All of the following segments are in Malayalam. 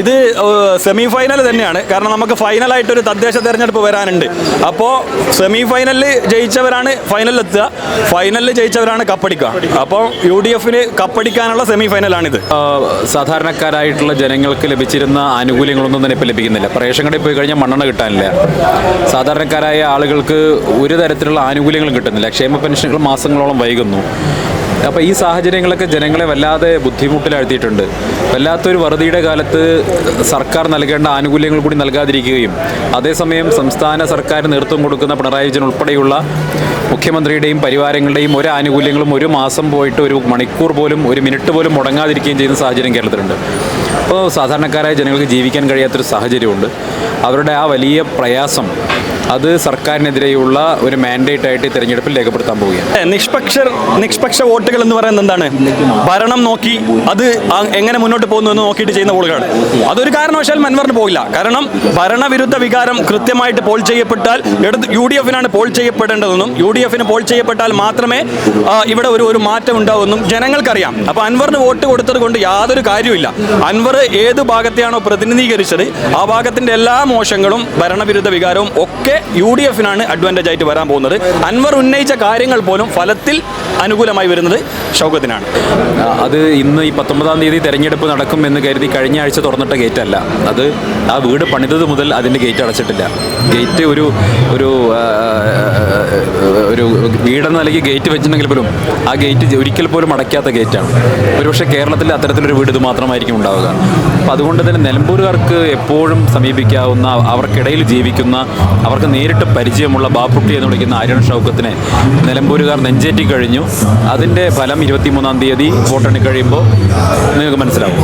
ഇത് സെമി ഫൈനൽ തന്നെയാണ്. കാരണം നമുക്ക് ഫൈനലായിട്ട് ഒരു തദ്ദേശ തെരഞ്ഞെടുപ്പ് വരാനുണ്ട്. അപ്പോൾ സെമി ഫൈനലിൽ ജയിച്ചവരാണ് ഫൈനലിൽ എത്തുക. ഫൈനലിൽ ജയിച്ചവരാണ് കപ്പടിക്കുക. അപ്പോൾ യു ഡി എഫിന് കപ്പടിക്കാനുള്ള സെമി ഫൈനലാണിത് സാധാരണക്കാരായിട്ടുള്ള ജനങ്ങൾക്ക് ലഭിച്ചിരുന്ന ആനുകൂല്യങ്ങളൊന്നും തന്നെ ഇപ്പോൾ ലഭിക്കുന്നില്ല. റേഷൻ കടയിൽ പോയി കഴിഞ്ഞാൽ മണ്ണെണ്ണ കിട്ടാനില്ല. സാധാരണക്കാരായ ആളുകൾക്ക് ഒരു തരത്തിലുള്ള ആനുകൂല്യങ്ങളും കിട്ടുന്നില്ല. ക്ഷേമ പെൻഷനുകൾ മാസങ്ങളോളം വൈകുന്നു. അപ്പോൾ ഈ സാഹചര്യങ്ങളൊക്കെ ജനങ്ങളെ വല്ലാതെ ബുദ്ധിമുട്ടിലാഴ്ത്തിയിട്ടുണ്ട്. വല്ലാത്തൊരു വറുതിയുടെ കാലത്ത് സർക്കാർ നൽകേണ്ട ആനുകൂല്യങ്ങൾ കൂടി നൽകാതിരിക്കുകയും അതേസമയം സംസ്ഥാന സർക്കാർ നേതൃത്വം കൊടുക്കുന്ന പിണറായി വിജയൻ ഉൾപ്പെടെയുള്ള മുഖ്യമന്ത്രിയുടെയും പരിവാരങ്ങളുടെയും ഒരു ആനുകൂല്യങ്ങളും ഒരു മാസം പോയിട്ട് ഒരു മണിക്കൂർ പോലും ഒരു മിനിറ്റ് പോലും മുടങ്ങാതിരിക്കുകയും ചെയ്യുന്ന സാഹചര്യം കേരളത്തിലുണ്ട്. അപ്പോൾ സാധാരണക്കാരായ ജനങ്ങൾക്ക് ജീവിക്കാൻ കഴിയാത്തൊരു സാഹചര്യമുണ്ട്. അവരുടെ ആ വലിയ പ്രയാസം അത് സർക്കാരിനെതിരെയുള്ള ഒരു മാൻഡേറ്റ് ആയിട്ട് തെരഞ്ഞെടുപ്പിൽ രേഖപ്പെടുത്താൻ പോവുകയാണ്. നിഷ്പക്ഷ നിഷ്പക്ഷ വോട്ടുകൾ എന്ന് പറയുന്നത് എന്താണ്? ഭരണം നോക്കി അത് എങ്ങനെ മുന്നോട്ട് പോകുന്നു എന്ന് നോക്കിയിട്ട് ചെയ്യുന്ന പോളുകളാണ് അതൊരു കാരണവശാലും അൻവറിന് പോകില്ല. കാരണം ഭരണവിരുദ്ധ വികാരം കൃത്യമായിട്ട് പോൾ ചെയ്യപ്പെട്ടാൽ എടുത്ത് യു ഡി എഫിനാണ് പോൾ ചെയ്യപ്പെടേണ്ടതെന്നും യു ഡി എഫിന് പോൾ ചെയ്യപ്പെട്ടാൽ മാത്രമേ ഇവിടെ ഒരു ഒരു മാറ്റം ഉണ്ടാവുമെന്നും ജനങ്ങൾക്കറിയാം. അപ്പോൾ അൻവറിന് വോട്ട് കൊടുത്തത് കൊണ്ട് യാതൊരു കാര്യമില്ല അൻവർ ഏത് ഭാഗത്തെയാണോ പ്രതിനിധീകരിച്ചത് ആ ഭാഗത്തിന്റെ എല്ലാ മോശങ്ങളും ഭരണവിരുദ്ധ വികാരവും ഒക്കെ യു ഡി എഫിനാണ് അഡ്വാന്റേജ് ആയിട്ട് വരാൻ പോകുന്നത്. അൻവർ ഉന്നയിച്ച കാര്യങ്ങൾ പോലും ഫലത്തിൽ അനുകൂലമായി വരുന്നത് ഷൗക്കത്തിനാണ്. അത് ഇന്ന് ഈ പത്തൊമ്പതാം തീയതി തെരഞ്ഞെടുപ്പ് നടക്കും എന്ന് കരുതി കഴിഞ്ഞ ആഴ്ച തുറന്നിട്ട ഗേറ്റ് അല്ല. അത് ആ വീട് പണിതത് മുതൽ അതിന്റെ ഗേറ്റ് അടച്ചിട്ടില്ല. ഗേറ്റ് ഒരു ഒരു ഒരു വീടെന്ന നിലയ്ക്ക് ഗേറ്റ് വെച്ചിട്ടുണ്ടെങ്കിൽ പോലും ആ ഗേറ്റ് ഒരിക്കൽ പോലും അടയ്ക്കാത്ത ഗേറ്റാണ് ഒരുപക്ഷെ കേരളത്തിൽ അത്തരത്തിലൊരു വീട് ഇത് മാത്രമായിരിക്കും ഉണ്ടാവുക. അപ്പോൾ അതുകൊണ്ട് തന്നെ നിലമ്പൂരുകാർക്ക് എപ്പോഴും സമീപിക്കാവുന്ന അവർക്കിടയിൽ ജീവിക്കുന്ന അവർക്ക് നേരിട്ട് പരിചയമുള്ള ബാപ്പുട്ടി എന്ന് വിളിക്കുന്ന ആര്യൻ ഷൗക്കത്തിനെ നിലമ്പൂരുകാർ നെഞ്ചേറ്റി കഴിഞ്ഞു. അതിന്റെ ഫലം ഇരുപത്തിമൂന്നാം തീയതി വോട്ടെണ്ണി കഴിയുമ്പോൾ നിങ്ങൾക്ക് മനസ്സിലാവും.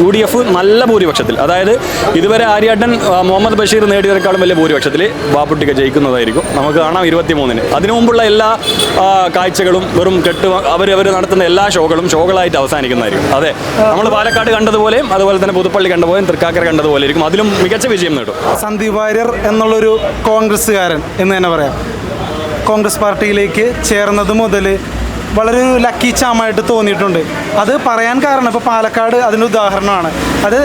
യു ഡി എഫ് നല്ല ഭൂരിപക്ഷത്തിൽ അതായത് ഇതുവരെ ആര്യാട്ടൻ മുഹമ്മദ് ബഷീർ നേടിയതിനേക്കാളും വലിയ ഭൂരിപക്ഷത്തിൽ ബാപ്പുട്ടിക്ക് ജയിക്കുന്നതായിരിക്കും. നമുക്ക് കാണാം ഇരുപത്തി മൂന്നിന് അതിനു മുമ്പുള്ള എല്ലാ കാഴ്ചകളും വെറും കെട്ട് അവർ അവർ നടത്തുന്ന എല്ലാ ഷോകളും ഷോകളായിട്ട് അവസാനിക്കുന്നതായിരിക്കും. അതെ നമ്മൾ പാലക്കാട് കണ്ടതുപോലെയും അതുപോലെ തന്നെ പുതുപ്പള്ളി കണ്ടതുപോലെയും തൃക്കാക്കര കണ്ടതുപോലെ ഇരിക്കും അതിലും മികച്ച വിജയം നേടും. സന്ദീപ് വാര്യർ എന്നുള്ളൊരു കോൺഗ്രസ്സുകാരൻ എന്ന് തന്നെ പറയാം. കോൺഗ്രസ് പാർട്ടിയിലേക്ക് ചേർന്നത് മുതൽ വളരെ ലക്കി ചാമായിട്ട് തോന്നിയിട്ടുണ്ട്. അത് പറയാൻ കാരണം ഇപ്പോൾ പാലക്കാട് അതിന് ഉദാഹരണമാണ്. അത്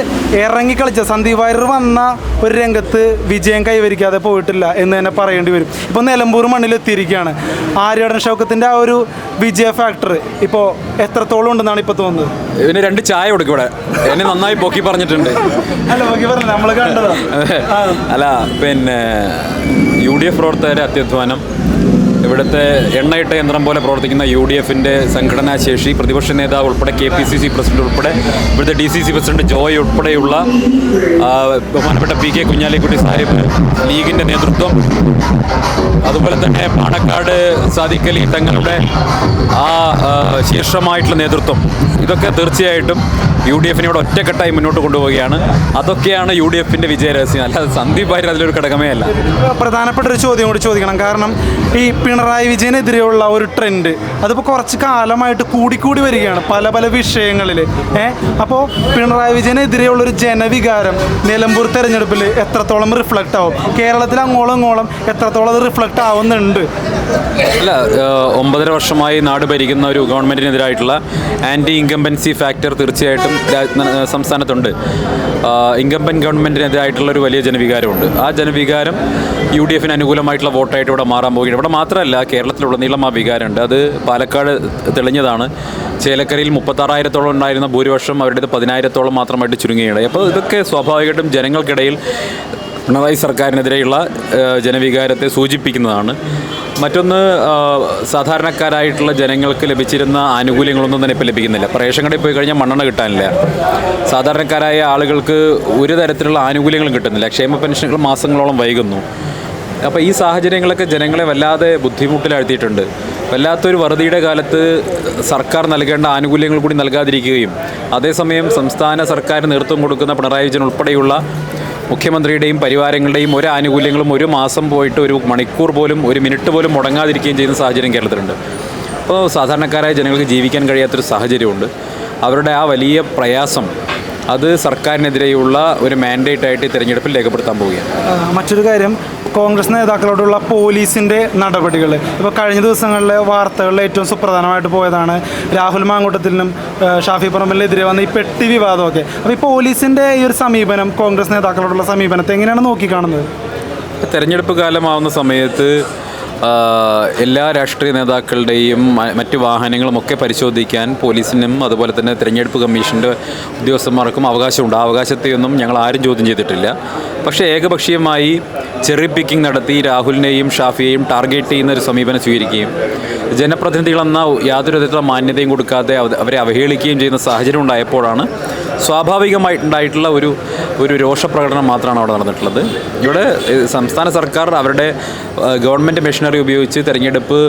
ഇറങ്ങി കളിച്ച സന്ദീപ് വാര്യർ വന്ന ഒരു രംഗത്ത് വിജയം കൈവരിക്കാതെ പോയിട്ടില്ല എന്ന് തന്നെ പറയേണ്ടി വരും. ഇപ്പോൾ നിലമ്പൂർ മണ്ണിൽ എത്തിയിരിക്കുകയാണ് ആര്യടൻ ഷൗക്കത്തിന്റെ ആ ഒരു വിജയ ഫാക്ടർ ഇപ്പോൾ എത്രത്തോളം ഉണ്ടെന്നാണ് ഇപ്പോൾ തോന്നുന്നത്? ഇവന് രണ്ട് ചായ കൊടുക്കും ഇവിടെ. എന്നെ നന്നായി പൊക്കി പറഞ്ഞിട്ടുണ്ട്. അല്ല പൊക്കി പറഞ്ഞില്ല. നമ്മൾ കണ്ടതാണ് അല്ല പിന്നെ യു ഡി എഫ് പ്രവർത്തകരെ അത്യധ്വാനം ഇവിടുത്തെ എണ്ണയിട്ട യന്ത്രം പോലെ പ്രവർത്തിക്കുന്ന യു ഡി എഫിന്റെ സംഘടനാ ശേഷി പ്രതിപക്ഷ നേതാവ് ഉൾപ്പെടെ K P C C president ഉൾപ്പെടെ ഇവിടുത്തെ D C C president Joy ഉൾപ്പെടെയുള്ള ബഹുമാനപ്പെട്ട പി കെ കുഞ്ഞാലിക്കുട്ടി സാഹിബ് ലീഗിന്റെ നേതൃത്വം അതുപോലെ തന്നെ പാണക്കാട് സാദിക്കലി തങ്ങളുടെ ആ ശീർഷമായിട്ടുള്ള നേതൃത്വം. ഇതൊക്കെ തീർച്ചയായിട്ടും യു ഡി എഫിനോട് ഒറ്റക്കെട്ടായി മുന്നോട്ട് കൊണ്ടുപോവുകയാണ്. അതൊക്കെയാണ് യു ഡി എഫിന്റെ വിജയരഹസ്യം. അല്ലാതെ സന്ദീപ് ഭാര്യ അതിലൊരു ഘടകമേ അല്ല. പ്രധാനപ്പെട്ട ഒരു ചോദ്യം കൂടി ചോദിക്കണം. കാരണം ഈ പിണറായി വിജയനെതിരെയുള്ള ഒരു ട്രെൻഡ് അതിപ്പോൾ കുറച്ച് കാലമായിട്ട് കൂടിക്കൂടി വരികയാണ് പല പല വിഷയങ്ങളിൽ ഏ? അപ്പോൾ പിണറായി വിജയനെതിരെയുള്ള ഒരു ജനവികാരം നിലമ്പൂർ തെരഞ്ഞെടുപ്പിൽ എത്രത്തോളം റിഫ്ലക്റ്റ് ആവും? കേരളത്തിൽ അങ്ങോളം ഇങ്ങോളം എത്രത്തോളം അത് റിഫ്ലക്റ്റ് ആവുന്നുണ്ട്? അല്ല ഒമ്പതര വർഷമായി നാട് ഭരിക്കുന്ന ഒരു ഗവൺമെന്റിനെതിരായിട്ടുള്ള ആന്റി ഇൻകംബൻസി ഫാക്ടർ തീർച്ചയായിട്ടും സംസ്ഥാനത്തുണ്ട്. ഇൻകംബൻ ഗവൺമെന്റിനെതിരായിട്ടുള്ള ഒരു വലിയ ജനവികാരമുണ്ട്. ആ ജനവികാരം യു ഡി എഫിന് അനുകൂലമായിട്ടുള്ള വോട്ടായിട്ട് ഇവിടെ മാറാൻ പോവുകയാണ്. ഇവിടെ മാത്രമല്ല കേരളത്തിലുടനീളം ആ വികാരമുണ്ട്. അത് പാലക്കാട് തെളിഞ്ഞതാണ്. ചേലക്കരയിൽ മുപ്പത്താറായിരത്തോളം ഉണ്ടായിരുന്ന ഭൂരിപക്ഷം അവരുടേത് പതിനായിരത്തോളം മാത്രമായിട്ട് ചുരുങ്ങുകയാണ് അപ്പോൾ ഇതൊക്കെ സ്വാഭാവികമായിട്ടും ജനങ്ങൾക്കിടയിൽ പിണറായി സർക്കാരിനെതിരെയുള്ള ജനവികാരത്തെ സൂചിപ്പിക്കുന്നതാണ്. മറ്റൊന്ന് സാധാരണക്കാരായിട്ടുള്ള ജനങ്ങൾക്ക് ലഭിച്ചിരുന്ന ആനുകൂല്യങ്ങളൊന്നും തന്നെ ഇപ്പോൾ ലഭിക്കുന്നില്ല. റേഷൻ കടയിൽ പോയി കഴിഞ്ഞാൽ മണ്ണെണ്ണ കിട്ടാനില്ല. സാധാരണക്കാരായ ആളുകൾക്ക് ഒരു തരത്തിലുള്ള ആനുകൂല്യങ്ങളും കിട്ടുന്നില്ല. ക്ഷേമ പെൻഷനുകൾ മാസങ്ങളോളം വൈകുന്നു. അപ്പോൾ ഈ സാഹചര്യങ്ങളൊക്കെ ജനങ്ങളെ വല്ലാതെ ബുദ്ധിമുട്ടിലാഴ്ത്തിയിട്ടുണ്ട്. വല്ലാത്തൊരു വറുതിയുടെ കാലത്ത് സർക്കാർ നൽകേണ്ട ആനുകൂല്യങ്ങൾ കൂടി നൽകാതിരിക്കുകയും അതേസമയം സംസ്ഥാന സർക്കാർ നേതൃത്വം കൊടുക്കുന്ന പിണറായി വിജയൻ ഉൾപ്പെടെയുള്ള മുഖ്യമന്ത്രിയുടെയും പരിവാരങ്ങളുടെയും ഒരു ആനുകൂല്യങ്ങളും ഒരു മാസം പോയിട്ട് ഒരു മണിക്കൂർ പോലും ഒരു മിനിറ്റ് പോലും മുടങ്ങാതിരിക്കുകയും ചെയ്യുന്ന സാഹചര്യം കേരളത്തിലുണ്ട്. അപ്പോൾ സാധാരണക്കാരായ ജനങ്ങൾക്ക് ജീവിക്കാൻ കഴിയാത്തൊരു സാഹചര്യമുണ്ട്. അവരുടെ ആ വലിയ പ്രയാസം അത് സർക്കാരിനെതിരെയുള്ള ഒരു മാൻഡേറ്റ് ആയിട്ട് തിരഞ്ഞെടുപ്പിൽ രേഖപ്പെടുത്താൻ പോവുകയാണ്. മറ്റൊരു കാര്യം കോൺഗ്രസ് നേതാക്കളോടുള്ള പോലീസിന്റെ നടപടികൾ. ഇപ്പോൾ കഴിഞ്ഞ ദിവസങ്ങളിലെ വാർത്തകളിൽ ഏറ്റവും സുപ്രധാനമായിട്ട് പോയതാണ് രാഹുൽ മാങ്കൂട്ടത്തിനും ഷാഫി പറമ്പലിനെതിരെ വന്ന ഈ പെട്ടി വിവാദമൊക്കെ. അപ്പോൾ ഈ പോലീസിന്റെ ഈ ഒരു സമീപനം കോൺഗ്രസ് നേതാക്കളോടുള്ള സമീപനത്തെ എങ്ങനെയാണ് നോക്കിക്കാണുന്നത്? തെരഞ്ഞെടുപ്പ് കാലമാവുന്ന സമയത്ത് എല്ലാ രാഷ്ട്രീയ നേതാക്കളുടെയും മറ്റ് വാഹനങ്ങളുമൊക്കെ പരിശോധിക്കാൻ പോലീസിനും അതുപോലെ തന്നെ തെരഞ്ഞെടുപ്പ് കമ്മീഷന്റെ ഉദ്യോഗസ്ഥന്മാർക്കും അവകാശമുണ്ട്. ആ അവകാശത്തെയൊന്നും ഞങ്ങൾ ആരും ചോദ്യം ചെയ്തിട്ടില്ല. പക്ഷേ ഏകപക്ഷീയമായി ചെറി പിക്കിംഗ് നടത്തി രാഹുലിനെയും ഷാഫിയെയും ടാർഗറ്റ് ചെയ്യുന്ന ഒരു സമീപനം സ്വീകരിക്കുകയും ജനപ്രതിനിധികളെന്ന യാതൊരു വിധത്തിലുള്ള മാന്യതയും കൊടുക്കാതെ അവരെ അവഹേളിക്കുകയും ചെയ്യുന്ന സാഹചര്യം ഉണ്ടായപ്പോഴാണ് സ്വാഭാവികമായിട്ടുണ്ടായിട്ടുള്ള ഒരു ഒരു രോഷപ്രകടനം മാത്രമാണ് അവിടെ നടന്നിട്ടുള്ളത്. ഇവിടെ സംസ്ഥാന സർക്കാർ അവരുടെ ഗവൺമെന്റ് മെഷീനറി ഉപയോഗിച്ച് തിരഞ്ഞെടുപ്പ്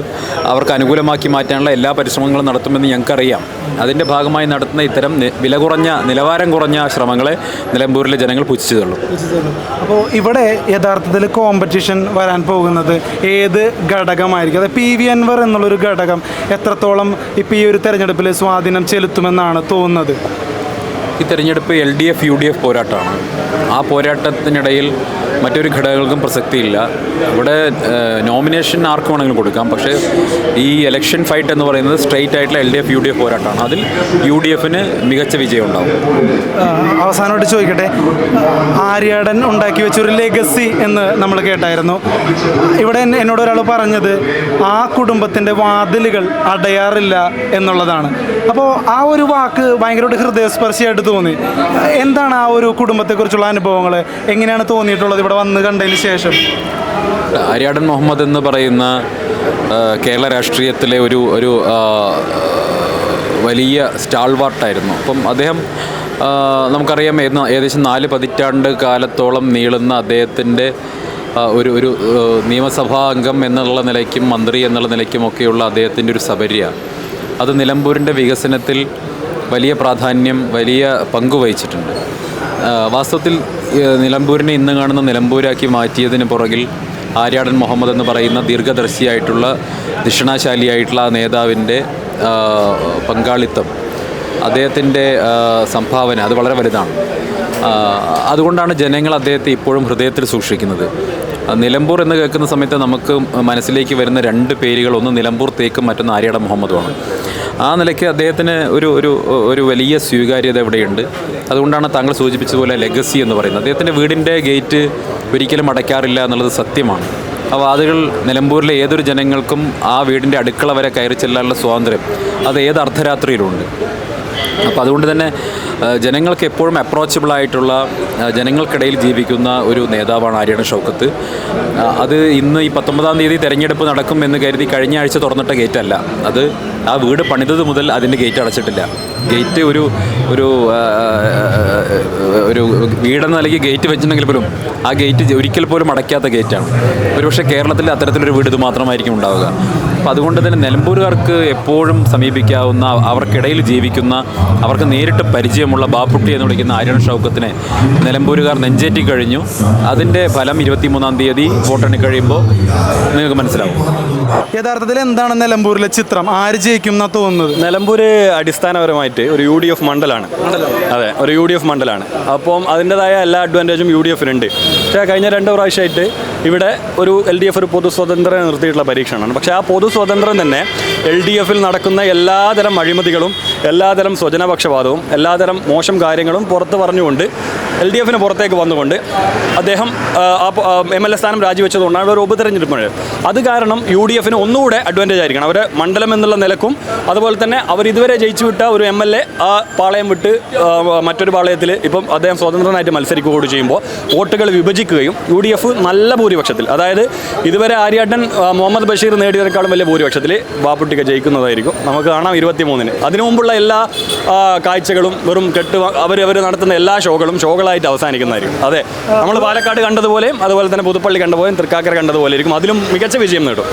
അവർക്ക് അനുകൂലമാക്കി മാറ്റാനുള്ള എല്ലാ പരിശ്രമങ്ങളും നടത്തുമെന്ന് ഞങ്ങൾക്കറിയാം. അതിന്റെ ഭാഗമായി നടത്തുന്ന ഇത്തരം വില കുറഞ്ഞ നിലവാരം കുറഞ്ഞ ശ്രമങ്ങളെ നിലമ്പൂരിലെ ജനങ്ങൾ പുച്ഛിച്ചു അപ്പോൾ ഇവിടെ യഥാർത്ഥത്തിൽ കോമ്പറ്റീഷൻ വരാൻ പോകുന്നത് ഏത് ഘടകമായിരിക്കും? അത് പി വി അൻവർ എന്നുള്ളൊരു ഘടകം എത്രത്തോളം ഇപ്പോൾ ഈ ഒരു തെരഞ്ഞെടുപ്പിൽ സ്വാധീനം ചെലുത്തുമെന്നാണ് തോന്നുന്നത്? ഈ തെരഞ്ഞെടുപ്പ് L D F U D F പോരാട്ടമാണ്. ആ പോരാട്ടത്തിനിടയിൽ മറ്റൊരു ഘടകങ്ങൾക്കും പ്രസക്തിയില്ല. ഇവിടെ നോമിനേഷൻ ആർക്ക് വേണമെങ്കിലും കൊടുക്കാം. പക്ഷേ ഈ എലക്ഷൻ ഫൈറ്റ് എന്ന് പറയുന്നത് സ്ട്രെയിറ്റ് ആയിട്ടുള്ള L D F U D F പോരാട്ടമാണ്. അതിൽ യു ഡി എഫിന് മികച്ച വിജയം ഉണ്ടാവും. അവസാനമായിട്ട് ചോദിക്കട്ടെ. ആര്യാടൻ ഉണ്ടാക്കി വെച്ചൊരു ലെഗസി എന്ന് നമ്മൾ കേട്ടായിരുന്നു. ഇവിടെ എന്നെ- എന്നോട് ഒരാൾ പറഞ്ഞത് ആ കുടുംബത്തിന്റെ വാതിലുകൾ അടയാറില്ല എന്നുള്ളതാണ്. അപ്പോൾ ആ ഒരു വാക്ക് ഭയങ്കരമായിട്ട് ഹൃദയസ്പർശിയായിട്ട് തോന്നി. എന്താണ് ആ ഒരു കുടുംബത്തെക്കുറിച്ചുള്ള അനുഭവങ്ങൾ? എങ്ങനെയാണ് തോന്നിയിട്ടുള്ളത് ഇവിടെ വന്ന് കണ്ടതിന് ശേഷം? ആര്യാടൻ മുഹമ്മദ് എന്ന് പറയുന്ന കേരള രാഷ്ട്രീയത്തിലെ ഒരു ഒരു വലിയ സ്റ്റാൾവാർട്ടായിരുന്നു. അപ്പം അദ്ദേഹം നമുക്കറിയാം ഏകദേശം നാല് പതിറ്റാണ്ട് കാലത്തോളം നീളുന്ന അദ്ദേഹത്തിന്റെ ഒരു ഒരു നിയമസഭാ അംഗം എന്നുള്ള നിലയ്ക്കും മന്ത്രി എന്നുള്ള നിലയ്ക്കുമൊക്കെയുള്ള അദ്ദേഹത്തിന്റെ ഒരു സബര്യ. അത് നിലമ്പൂരിന്റെ വികസനത്തിൽ വലിയ പ്രാധാന്യം വലിയ പങ്ക് വഹിച്ചിട്ടുണ്ട്. വാസ്തവത്തിൽ നിലമ്പൂരിനെ ഇന്ന് കാണുന്ന നിലമ്പൂരാക്കി മാറ്റിയതിന് പുറകിൽ ആര്യാടൻ മുഹമ്മദ് എന്ന് പറയുന്ന ദീർഘദർശിയായിട്ടുള്ള ദിഷണാശാലിയായിട്ടുള്ള ആ നേതാവിന്റെ പങ്കാളിത്തം അദ്ദേഹത്തിന്റെ സംഭാവന അത് വളരെ വലുതാണ്. അതുകൊണ്ടാണ് ജനങ്ങൾ അദ്ദേഹത്തെ ഇപ്പോഴും ഹൃദയത്തിൽ സൂക്ഷിക്കുന്നത്. നിലമ്പൂർ എന്ന് കേൾക്കുന്ന സമയത്ത് നമുക്ക് മനസ്സിലേക്ക് വരുന്ന രണ്ട് പേരുകൾ ഒന്ന് നിലമ്പൂർ തേക്കും മറ്റൊന്ന് ആര്യാട മുഹമ്മദുമാണ്. ആ നിലയ്ക്ക് അദ്ദേഹത്തിന് ഒരു ഒരു ഒരു വലിയ സ്വീകാര്യത ഇവിടെയുണ്ട്. അതുകൊണ്ടാണ് താങ്കൾ സൂചിപ്പിച്ചതുപോലെ ലെഗസി എന്ന് പറയുന്നത്. അദ്ദേഹത്തിന്റെ വീടിന്റെ ഗേറ്റ് ഒരിക്കലും അടയ്ക്കാറില്ല എന്നുള്ളത് സത്യമാണ്. ആ വാതുകൾ നിലമ്പൂരിലെ ഏതൊരു ജനങ്ങൾക്കും ആ വീടിന്റെ അടുക്കള വരെ കയറി ചെല്ലാനുള്ള സ്വാതന്ത്ര്യം അത് ഏത് അർദ്ധരാത്രിയിലുണ്ട്? അപ്പോൾ അതുകൊണ്ട് തന്നെ ജനങ്ങൾക്ക് എപ്പോഴും അപ്രോച്ചബിൾ ആയിട്ടുള്ള ജനങ്ങൾക്കിടയിൽ ജീവിക്കുന്ന ഒരു നേതാവാണ് ആര്യാണ് ഷൗക്കത്ത്. അത് ഇന്ന് ഈ പത്തൊമ്പതാം തീയതി തെരഞ്ഞെടുപ്പ് നടക്കും എന്ന് കരുതി കഴിഞ്ഞ ആഴ്ച തുറന്നിട്ട ഗേറ്റല്ല. അത് ആ വീട് പണിതത് മുതൽ അതിന്റെ ഗേറ്റ് അടച്ചിട്ടില്ല. ഗേറ്റ് ഒരു ഒരു ഒരു വീടെന്ന നിലയ്ക്ക് ഗേറ്റ് വെച്ചിട്ടുണ്ടെങ്കിൽ പോലും ആ ഗേറ്റ് ഒരിക്കൽ പോലും അടയ്ക്കാത്ത ഗേറ്റാണ്. ഒരുപക്ഷെ കേരളത്തിൽ അത്തരത്തിലൊരു വീട് ഇത് മാത്രമായിരിക്കും ഉണ്ടാവുക. അപ്പോൾ അതുകൊണ്ട് തന്നെ നിലമ്പൂരുകാർക്ക് എപ്പോഴും സമീപിക്കാവുന്ന അവർക്കിടയിൽ ജീവിക്കുന്ന അവർക്ക് നേരിട്ട് പരിചയമുള്ള ബാപ്പുട്ടി എന്ന് വിളിക്കുന്ന ആര്യൻ ഷൗക്കത്തിനെ നിലമ്പൂരുകാർ നെഞ്ചേറ്റി കഴിഞ്ഞു. അതിന്റെ ഫലം ഇരുപത്തിമൂന്നാം തീയതി വോട്ടെണ്ണി കഴിയുമ്പോൾ നിങ്ങൾക്ക് മനസ്സിലാവും. യഥാർത്ഥത്തിൽ എന്താണ് നിലമ്പൂരിലെ ചിത്രം? ആര് ജയിക്കും തോന്നുന്നത്? നിലമ്പൂര് അടിസ്ഥാനപരമായിട്ട് ഒരു യു ഡി എഫ് മണ്ഡലമാണ് അതെ ഒരു യു ഡി എഫ് മണ്ഡലമാണ് അപ്പം അതിന്റെതായ എല്ലാ അഡ്വാന്റേജും യു ഡി എഫിനുണ്ട്. പക്ഷേ കഴിഞ്ഞ രണ്ട് പ്രാവശ്യമായിട്ട് ഇവിടെ ഒരു എൽ ഡി എഫ് ഒരു പൊതു സ്വതന്ത്രം നിർത്തിയിട്ടുള്ള പരീക്ഷണമാണ്. പക്ഷേ ആ പൊതു സ്വതന്ത്രം തന്നെ. എൽ ഡി എഫിൽ നടക്കുന്ന എല്ലാതരം അഴിമതികളും എല്ലാതരം സ്വജനപക്ഷപാതവും എല്ലാതരം മോശം കാര്യങ്ങളും പുറത്ത് പറഞ്ഞുകൊണ്ട് എൽ ഡി എഫിന് പുറത്തേക്ക് വന്നുകൊണ്ട് അദ്ദേഹം എം എൽ എ സ്ഥാനം രാജിവെച്ചതുകൊണ്ടാണ് ഒരു ഉപതെരഞ്ഞെടുപ്പ് അത് കാരണം യു ഡി എഫിന് ഒന്നുകൂടെ അഡ്വാന്റേജ് ആയിരിക്കണം. അവരെ മണ്ഡലം എന്നുള്ള നിലക്കും അതുപോലെ തന്നെ അവർ ഇതുവരെ ജയിച്ചു വിട്ട ഒരു എം എൽ എ ആ പാളയം വിട്ട് മറ്റൊരു പാളയത്തിൽ ഇപ്പം അദ്ദേഹം സ്വതന്ത്രനായിട്ട് മത്സരിക്കുകയോട് ചെയ്യുമ്പോൾ വോട്ടുകൾ വിഭജിക്കുകയും യു ഡി എഫ് നല്ല ഭൂരിപക്ഷത്തിൽ. അതായത് ഇതുവരെ ആര്യാട്ടൻ മുഹമ്മദ് ബഷീർ നേടിയതിനേക്കാളും വലിയ ഭൂരിപക്ഷത്തിൽ ബാപ്പുട്ടിക്ക് ജയിക്കുന്നതായിരിക്കും. നമുക്ക് കാണാം ഇരുപത്തി മൂന്നിന് അതിനു മുമ്പുള്ള എല്ലാ കാഴ്ചകളും വെറും കെട്ട് അവർ അവർ നടത്തുന്ന എല്ലാ ഷോകളും ഷോകളായിട്ട് അവസാനിക്കുന്നതായിരിക്കും. അതെ നമ്മൾ പാലക്കാട് കണ്ടതുപോലെയും അതുപോലെ തന്നെ പുതുപ്പള്ളി കണ്ടതുപോലെയും തൃക്കാക്കര കണ്ടതുപോലെ ഇരിക്കും അതിലും മികച്ച വിജയം നേടും.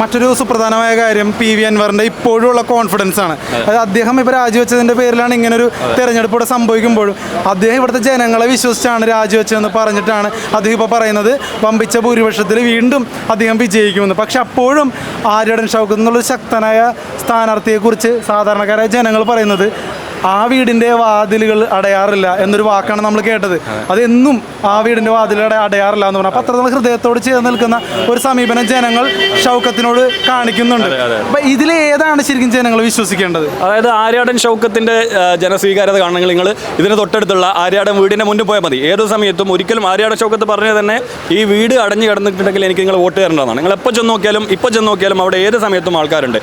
മറ്റൊരു സുപ്രധാനമായ കാര്യം പി വി അൻവറിന്റെ ഇപ്പോഴുള്ള കോൺഫിഡൻസ് ആണ്. അത്. അദ്ദേഹം ഇപ്പോൾ രാജിവെച്ചതിന്റെ പേരിലാണ് ഇങ്ങനൊരു തെരഞ്ഞെടുപ്പ് ഇവിടെ സംഭവിക്കുമ്പോഴും. അദ്ദേഹം ഇവിടുത്തെ ജനങ്ങളെ വിശ്വസിച്ചാണ് രാജിവെച്ചതെന്ന് പറഞ്ഞിട്ടാണ് അദ്ദേഹം ഇപ്പോൾ പറയുന്നത്. വമ്പിച്ച ഭൂരിപക്ഷത്തിൽ വീണ്ടും അദ്ദേഹം വിജയിക്കുമെന്ന്. പക്ഷെ അപ്പോഴും ആര്യടൻ ഷൗക്കത്ത് എന്നുള്ള ശക്തനായ സ്ഥാനാർത്ഥിയെക്കുറിച്ച് സാധാരണക്കാരായ ജനങ്ങൾ പറയുന്നത്. ആ വീടിന്റെ വാതിലുകൾ അടയാറില്ല എന്നൊരു വാക്കാണ് നമ്മൾ കേട്ടത്. അതെന്നും ആ വീടിന്റെ വാതിലുകൾ അടയാറില്ല എന്ന് പറഞ്ഞു. അപ്പൊ അത്രത്തോളം ഹൃദയത്തോട് ചേർന്ന് നിൽക്കുന്ന ഒരു സമീപനം ജനങ്ങൾ ഷൗക്കത്തിനോട് കാണിക്കുന്നുണ്ട്. അപ്പൊ ഇതിൽ ഇതിലേതാണ് ശരിക്കും ജനങ്ങൾ വിശ്വസിക്കേണ്ടത്? അതായത് ആര്യാടൻ ഷൗക്കത്തിന്റെ ജനസ്വീകാര്യത കാണണമെങ്കിൽ നിങ്ങൾ ഇതിന് തൊട്ടടുത്തുള്ള ആര്യാടൻ വീടിന്റെ മുന്നിൽ പോയാൽ മതി. ഏത് സമയത്തും ഒരിക്കലും ആര്യാടൻ ഷൗക്കത്ത് പറഞ്ഞത് തന്നെ ഈ വീട് അടഞ്ഞു കിടന്നിട്ടുണ്ടെങ്കിൽ എനിക്ക് നിങ്ങൾ വോട്ട് തരേണ്ടതാണ്. നിങ്ങൾ എപ്പോൾ ചെന്ന് നോക്കിയാലും ഇപ്പോൾ ചെന്ന് നോക്കിയാലും അവിടെ ഏത് സമയത്തും ആൾക്കാരുണ്ട്.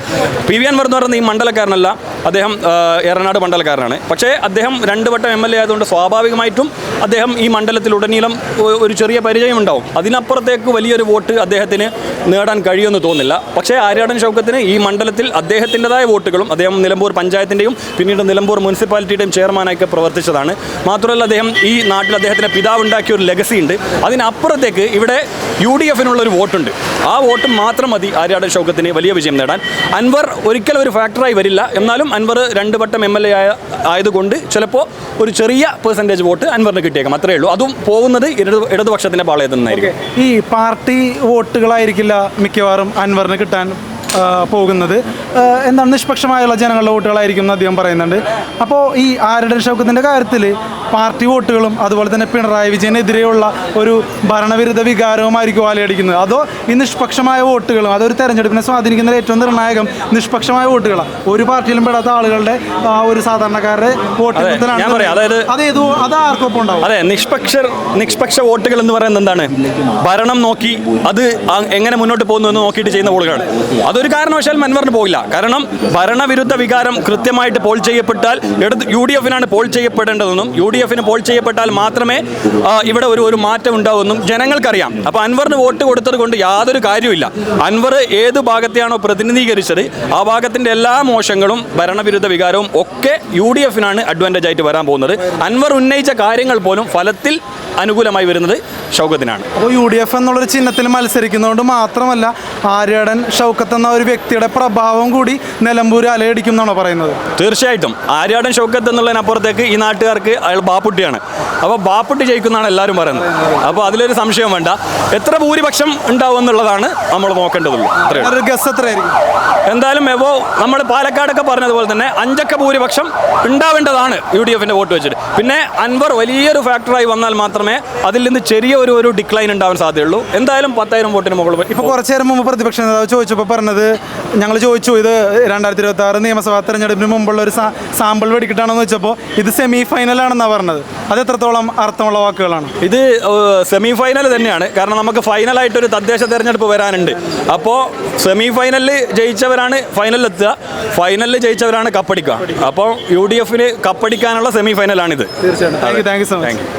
പി വി അൻവർ എന്ന് പറയുന്ന ഈ മണ്ഡലക്കാരനല്ല അദ്ദേഹം ഏറനാട് ഏറനാട് മണ്ഡലക്കാരനാണ് പക്ഷേ അദ്ദേഹം രണ്ട് വട്ടം എം എൽ എ ആയതുകൊണ്ട് സ്വാഭാവികമായിട്ടും അദ്ദേഹം ഈ മണ്ഡലത്തിൽ ഉടനീളം ഒരു ചെറിയ പരിചയം ഉണ്ടാവും അതിനപ്പുറത്തേക്ക് വലിയൊരു വോട്ട് അദ്ദേഹത്തിന് നേടാൻ കഴിയുമെന്ന് തോന്നില്ല പക്ഷേ ആര്യാടൻ ഷൗക്കത്തിന് ഈ മണ്ഡലത്തിൽ അദ്ദേഹത്തിന്റെതായ വോട്ടുകളും അദ്ദേഹം നിലമ്പൂർ പഞ്ചായത്തിന്റെയും പിന്നീട് നിലമ്പൂർ മുനിസിപ്പാലിറ്റിയുടെയും ചെയർമാനായൊക്കെ പ്രവർത്തിച്ചതാണ്. മാത്രമല്ല അദ്ദേഹം ഈ നാട്ടിൽ അദ്ദേഹത്തിന്റെ പിതാവ് ഉണ്ടാക്കിയ ഒരു ലെഗസി ഉണ്ട്. അതിനപ്പുറത്തേക്ക് ഇവിടെ യു ഡി എഫിനുള്ള ഒരു വോട്ടുണ്ട്. ആ വോട്ട് മാത്രം മതി ആര്യാടൻ ഷൗക്കത്തിന് വലിയ വിജയം നേടാൻ. അൻവർ ഒരിക്കലും ഒരു ഫാക്ടറായി വരില്ല. എന്നാലും അൻവർ രണ്ട് വട്ടം എം എൽ എ ആയ ആയതുകൊണ്ട് ചിലപ്പോൾ ഒരു ചെറിയ പെർസെന്റേജ് വോട്ട് അൻവറിന് കിട്ടിയേക്കാം. അത്രേ ഉള്ളൂ. അതും പോകുന്നത് ഇടതു ഇടതുപക്ഷത്തിന്റെ പാളയത്തിൽ നിന്നായിരിക്കും. ഈ പാർട്ടി വോട്ടുകളായിരിക്കില്ല മിക്കവാറും അൻവറിന് കിട്ടാൻ പോകുന്നത്. എന്താണ് നിഷ്പക്ഷമായുള്ള ജനങ്ങളുടെ വോട്ടുകളായിരിക്കും എന്ന് അദ്ദേഹം പറയുന്നുണ്ട്. അപ്പോൾ ഈ ആരുടെ ഷൗക്കത്തിന്റെ കാര്യത്തിൽ പാർട്ടി വോട്ടുകളും അതുപോലെ തന്നെ പിണറായി വിജയനെതിരെയുള്ള ഒരു ഭരണവിരുദ്ധ വികാരവുമായിരിക്കും ആലയടിക്കുന്നത് അതോ ഈ നിഷ്പക്ഷമായ വോട്ടുകളും അതൊരു തെരഞ്ഞെടുപ്പിനെ സ്വാധീനിക്കുന്ന ഏറ്റവും നിർണായകം നിഷ്പക്ഷമായ വോട്ടുകളാണ് ഒരു പാർട്ടിയിലും പെടാത്ത ആളുകളുടെ ആ ഒരു സാധാരണക്കാരുടെ വോട്ട് അതെ, അത് ഏതോ അത് ആർക്കൊപ്പം ഉണ്ടാവും അതെ നിഷ്പക്ഷ നിഷ്പക്ഷ വോട്ടുകൾ എന്ന് പറയുന്നത് എന്താണ്? ഭരണം നോക്കി അത് എങ്ങനെ മുന്നോട്ട് പോകുന്നു എന്ന് നോക്കിയിട്ട് ചെയ്യുന്ന വോട്ടുകളാണ്. അതൊരു കാരണവശാലും മൻവറിന് പോയില്ല കാരണം ഭരണവിരുദ്ധ വികാരം കൃത്യമായിട്ട് പോൾ ചെയ്യപ്പെട്ടാൽ യു ഡി എഫിനാണ് പോൾ ചെയ്യപ്പെടേണ്ടതെന്നും യു ഡി എഫിന് പോൾ ചെയ്യപ്പെട്ടാൽ മാത്രമേ ഇവിടെ ഒരു ഒരു മാറ്റം ഉണ്ടാവുമെന്നും ജനങ്ങൾക്കറിയാം. അപ്പോൾ അൻവറിന് വോട്ട് കൊടുത്തത് കൊണ്ട് യാതൊരു കാര്യമില്ല അൻവർ ഏത് ഭാഗത്തെയാണോ പ്രതിനിധീകരിച്ചത് ആ ഭാഗത്തിന്റെ എല്ലാ മോശങ്ങളും ഭരണവിരുദ്ധ വികാരവും ഒക്കെ യു ഡി എഫിനാണ് അഡ്വാന്റേജ് ആയിട്ട് വരാൻ പോകുന്നത്. അൻവർ ഉന്നയിച്ച കാര്യങ്ങൾ പോലും ഫലത്തിൽ അനുകൂലമായി വരുന്നത് ഷൗക്കത്തിനാണ്. അപ്പോൾ യു ഡി എഫ് എന്നുള്ളൊരു ചിഹ്നത്തിൽ മത്സരിക്കുന്നതുകൊണ്ട് മാത്രമല്ല ആര്യടൻ ഷൗക്കത്ത് എന്ന ഒരു വ്യക്തിയുടെ പ്രഭാവം കൂടി നിലമ്പൂർ അലയടിക്കും എന്നാണോ പറയുന്നത്? തീർച്ചയായിട്ടും. ആര്യാടൻ ഷൗക്കത്ത് എന്നുള്ളതിനപ്പുറത്തേക്ക് ഈ നാട്ടുകാർക്ക് അയാൾ ബാപ്പുട്ടിയാണ്. അപ്പോൾ ബാപ്പുട്ടി ജയിക്കുന്നതാണ് എല്ലാവരും പറയുന്നത്. അപ്പോൾ അതിലൊരു സംശയം വേണ്ട. എത്ര ഭൂരിപക്ഷം ഉണ്ടാവും എന്നുള്ളതാണ് നമ്മൾ നോക്കേണ്ടതുള്ളൂ. എന്തായാലും എവോ നമ്മൾ പാലക്കാടൊക്കെ പറഞ്ഞതുപോലെ തന്നെ അഞ്ചക്ക ഭൂരിപക്ഷം ഉണ്ടാവേണ്ടതാണ് യു ഡി എഫിന്റെ വോട്ട് വെച്ചിട്ട്. പിന്നെ അൻവർ വലിയൊരു ഫാക്ടറായി വന്നാൽ മാത്രമേ അതിൽ നിന്ന് ചെറിയ ഒരു ഒരു ഡിക്ലൈൻ ഉണ്ടാവാൻ സാധ്യതയുള്ളൂ. എന്തായാലും പത്തായിരം വോട്ടിന് മുകളിൽ ഇപ്പോൾ കുറച്ചു നേരം മുമ്പ് പ്രതിപക്ഷ നേതാവ് ചോദിച്ചപ്പോൾ പറഞ്ഞത് ഞങ്ങൾ ചോദിച്ചു ഇത് രണ്ടായിരത്തി ഇരുപത്തി ആറ് നിയമസഭാ തെരഞ്ഞെടുപ്പിന് മുമ്പുള്ള ഒരു സാമ്പിൾ വെടിക്കിട്ടാണെന്ന് വെച്ചപ്പോൾ ഇത് സെമി ഫൈനലാണെന്നാണ് പറഞ്ഞത്. അത് എത്രത്തോളം അർത്ഥമുള്ള വാക്കുകളാണ്? ഇത് സെമി ഫൈനൽ തന്നെയാണ്. കാരണം നമുക്ക് ഫൈനലായിട്ടൊരു തദ്ദേശ തെരഞ്ഞെടുപ്പ് വരാനുണ്ട്. അപ്പോൾ സെമി ഫൈനലിൽ ജയിച്ചവരാണ് ഫൈനലിൽ എത്തുക. ഫൈനലിൽ ജയിച്ചവരാണ് കപ്പടിക്കുക. അപ്പോൾ യു ഡി എഫിന് കപ്പടിക്കാനുള്ള സെമി ഫൈനലാണിത് തീർച്ചയായിട്ടും. Thank you thank you so much thank you